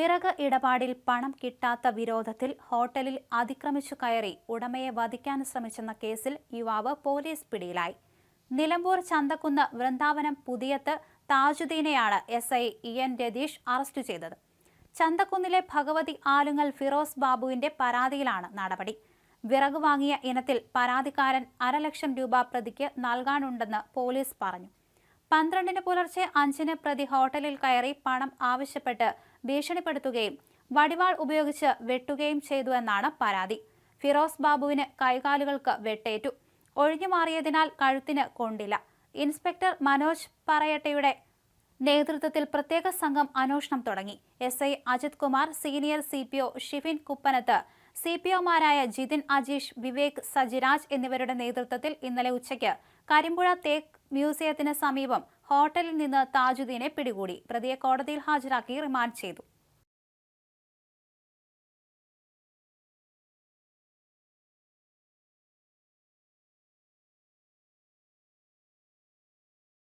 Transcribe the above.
വിറക് ഇടപാടിൽ പണം കിട്ടാത്ത വിരോധത്തിൽ ഹോട്ടലിൽ അതിക്രമിച്ചു കയറി ഉടമയെ വധിക്കാൻ ശ്രമിച്ചെന്ന കേസിൽ യുവാവ് പോലീസ് പിടിയിലായി. Nilambur Chanthakkunnu Vrindavanam Puthiyath താജുദ്ദീനെയാണ് S I E N Ratheesh arrest ചെയ്തത്. ചന്തക്കുന്നിലെ ഭഗവതി ആലുങ്ങൽ ഫിറോസ് ബാബുവിന്റെ പരാതിയിലാണ് നടപടി. വിറക് വാങ്ങിയ ഇനത്തിൽ പരാതിക്കാരൻ അരലക്ഷം രൂപ പ്രതിക്ക് നൽകാനുണ്ടെന്ന് പോലീസ് പറഞ്ഞു. പന്ത്രണ്ടിന് പുലർച്ചെ അഞ്ചിന് പ്രതി ഹോട്ടലിൽ കയറി പണം ആവശ്യപ്പെട്ട് ഭീഷണിപ്പെടുത്തുകയും വടിവാൾ ഉപയോഗിച്ച് വെട്ടുകയും ചെയ്തുവെന്നാണ് പരാതി. ഫിറോസ് ബാബുവിന് കൈകാലുകൾക്ക് വെട്ടേറ്റു. ഒഴിഞ്ഞുമാറിയതിനാൽ കഴുത്തിന് കൊണ്ടില്ല. ഇൻസ്പെക്ടർ മനോജ് പറയട്ടയുടെ നേതൃത്വത്തിൽ പ്രത്യേക സംഘം അന്വേഷണം തുടങ്ങി. S I Ajith Kumar senior C P O Shifin Kuppanath C P ഒമാരായ Jithin Ajeesh Vivek Sajiraj എന്നിവരുടെ നേതൃത്വത്തിൽ ഇന്നലെ ഉച്ചയ്ക്ക് കരിമ്പുഴ തേക്ക് മ്യൂസിയത്തിന് സമീപം ഹോട്ടലിൽ നിന്ന് താജുദ്ദീനെ പിടികൂടി. പ്രതിയെ കോടതിയിൽ ഹാജരാക്കി റിമാൻഡ് ചെയ്തു.